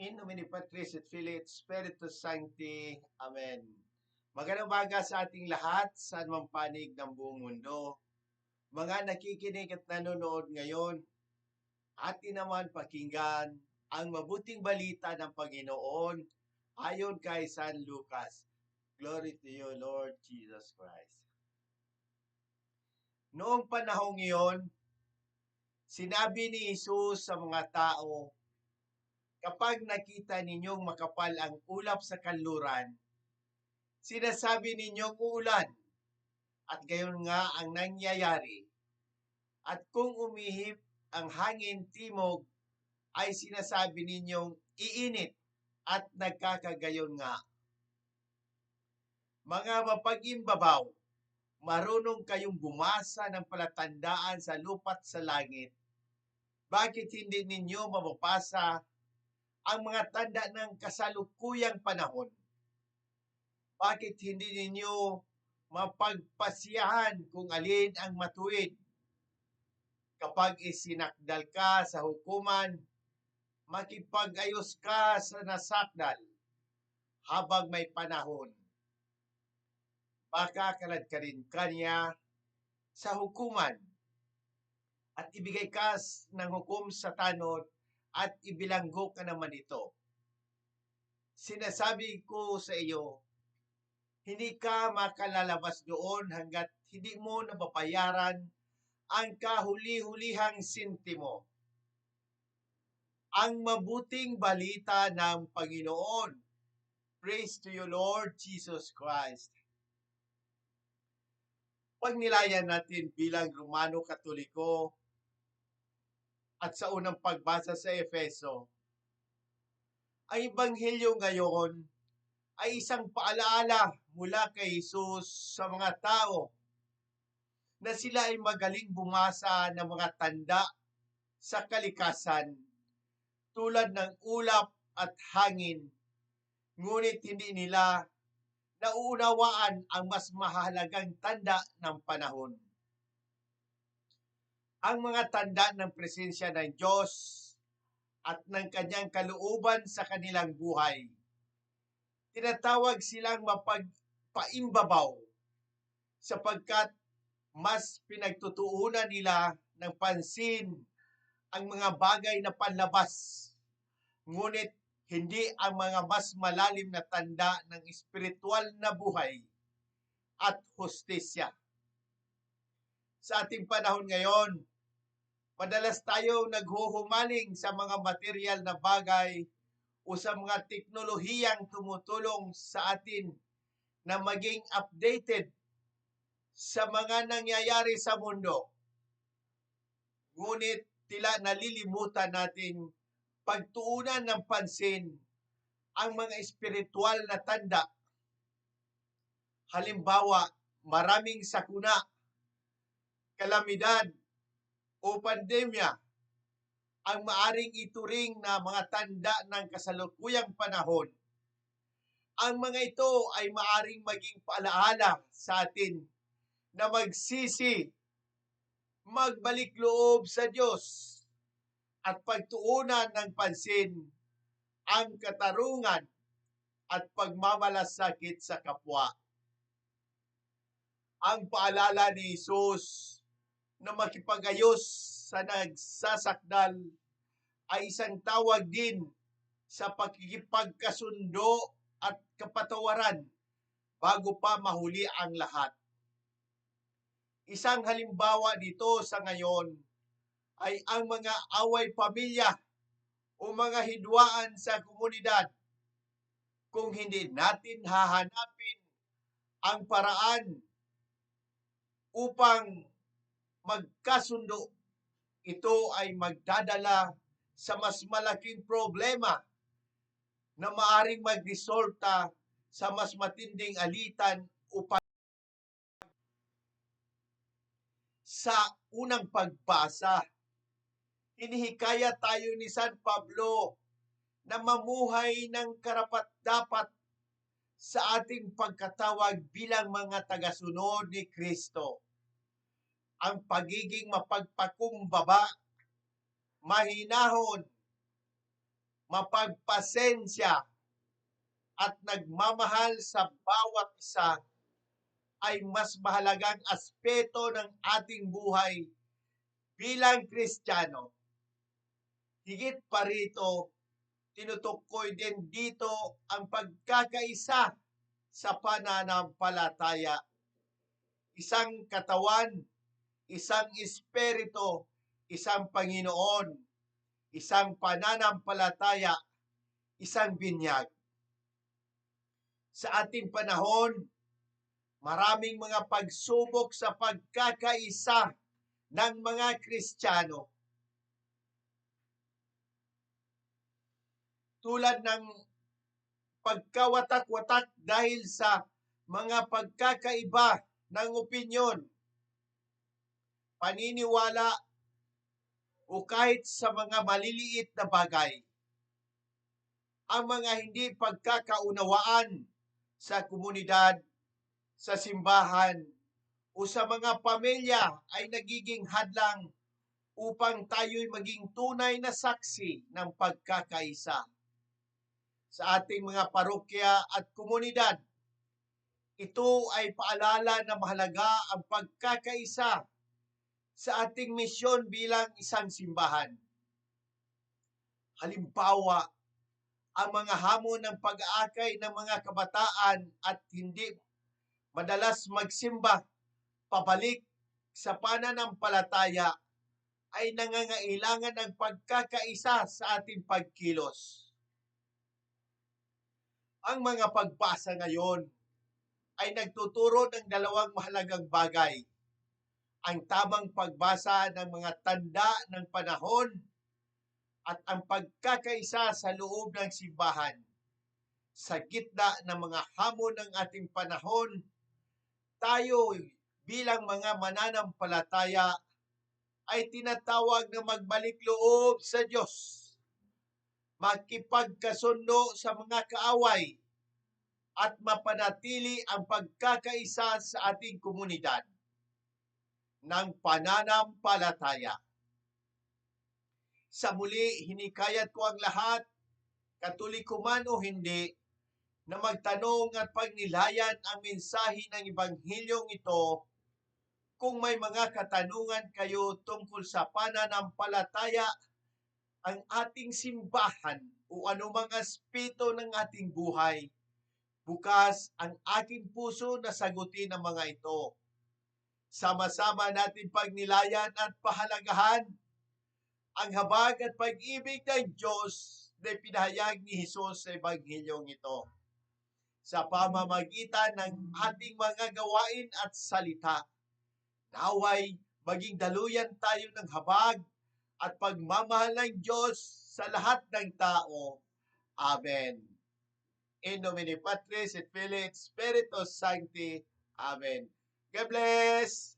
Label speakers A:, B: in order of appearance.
A: In nomine Patris et Filii et Spiritus Sancti. Amen. Magandang umaga sa ating lahat sa anumang panig ng buong mundo. Mga nakikinig at nanonood ngayon, atin naman pakinggan ang mabuting balita ng Panginoon ayon kay San Lucas. Glory to you, Lord Jesus Christ. Noong panahong iyon, sinabi ni Jesus sa mga tao, kapag nakita ninyong makapal ang ulap sa kanluran, sinasabi ninyong uulan, at gayon nga ang nangyayari. At kung umihip ang hangin timog, ay sinasabi ninyong iinit at nagkakagayon nga. Mga mapag-imbabaw, marunong kayong bumasa ng palatandaan sa lupa't sa langit. Bakit hindi ninyo mababasa ang mga tanda ng kasalukuyang panahon? Bakit hindi ninyo mapagpasiyahan kung alin ang matuwid? Kapag isinakdal ka sa hukuman, makipag-ayos ka sa nasakdal habang may panahon. Baka kalad ka rin kanya sa hukuman at ibigay ka ng hukom sa tanod at ibilanggo ka naman ito. Sinasabi ko sa iyo, hindi ka makalalabas doon hanggat hindi mo nababayaran ang kahuli-hulihang sintimo. Ang mabuting balita ng Panginoon. Praise to you, Lord Jesus Christ. Pag natin bilang Romano Katoliko at sa unang pagbasa sa Efeso, ang Ebanghelyo ngayon ay isang paalaala mula kay Jesus sa mga tao na sila ay magaling bumasa ng mga tanda sa kalikasan tulad ng ulap at hangin. Ngunit hindi nila nauunawaan ang mas mahalagang tanda ng panahon. Ang mga tanda ng presensya ng Diyos at ng kanyang kalooban sa kanilang buhay. Tinatawag silang mapagpaimbabaw sapagkat mas pinagtutuunan nila ng pansin ang mga bagay na panlabas. Ngunit hindi ang mga mas malalim na tanda ng espiritual na buhay at hustisya. Sa ating panahon ngayon, madalas tayo naghuhumaling sa mga material na bagay o sa mga teknolohiyang tumutulong sa atin na maging updated sa mga nangyayari sa mundo. Ngunit tila nalilimutan natin pagtuunan ng pansin ang mga espiritual na tanda. Halimbawa, maraming sakuna, kalamidad, o pandemya ang maaring ituring na mga tanda ng kasalukuyang panahon. Ang mga ito ay maaring maging paalaala sa atin na magsisi, magbalik loob sa Diyos, at pagtuunan ng pansin ang katarungan at pagmamalasakit sa kapwa. Ang paalala ni Jesus na makipagayos sa nagsasakdal ay isang tawag din sa pagkikipagkasundo at kapatawaran bago pa mahuli ang lahat. Isang halimbawa dito sa ngayon ay ang mga away pamilya o mga hidwaan sa komunidad. Kung hindi natin hahanapin ang paraan upang magkasundo, ito ay magdadala sa mas malaking problema na maaring magresulta sa mas matinding alitan upang sa unang pagbasa hinihikaya tayo ni San Pablo na mamuhay ng karapat-dapat sa ating pagkatawag bilang mga tagasunod ni Kristo. Ang pagiging mapagpakumbaba, mahinahon, mapagpasensya at nagmamahal sa bawat isa ay mas mahalagang aspeto ng ating buhay bilang Kristiyano. Higit pa rito, tinutukoy din dito ang pagkakaisa sa pananampalataya. Isang katawan, isang espiritu, isang Panginoon, isang pananampalataya, isang binyag. Sa ating panahon, maraming mga pagsubok sa pagkakaisa ng mga Kristiyano. Tulad ng pagkawatak-watak dahil sa mga pagkakaiba ng opinyon, paniniwala, o kahit sa mga maliliit na bagay. Ang mga hindi pagkakaunawaan sa komunidad, sa simbahan, o sa mga pamilya ay nagiging hadlang upang tayo'y maging tunay na saksi ng pagkakaisa. Sa ating mga parokya at komunidad, ito ay paalala na mahalaga ang pagkakaisa sa ating misyon bilang isang simbahan. Halimbawa, ang mga hamon ng pag-aakay ng mga kabataan at hindi madalas magsimba pabalik sa pananampalataya ay nangangailangan ng pagkakaisa sa ating pagkilos. Ang mga pagbasa ngayon ay nagtuturo ng dalawang mahalagang bagay. Ang tamang pagbasa ng mga tanda ng panahon at ang pagkakaisa sa loob ng simbahan. Sa gitna ng mga hamon ng ating panahon, tayo bilang mga mananampalataya ay tinatawag na magbalik loob sa Diyos, makipagkasundo sa mga kaaway, at mapanatili ang pagkakaisa sa ating komunidad ng pananampalataya. Sa muli, hinikayat ko ang lahat, katoliko man o hindi, na magtanong at pagnilayan ang mensahe ng Ebanghilyong ito kung may mga katanungan kayo tungkol sa pananampalataya, ang ating simbahan o anumang aspeto ng ating buhay, bukas ang aking puso na sagutin ang mga ito. Sama-sama natin pagnilayan at pahalagahan ang habag at pag-ibig ng Diyos na pinahayag ni Jesus sa Ebanghilyong ito sa pamamagitan ng ating mga gawain at salita. Naway maging daluyan tayo ng habag at pagmamahal ng Diyos sa lahat ng tao. Amen. In nomine Patris et Filii et Spiritus Sancti. Amen. God bless!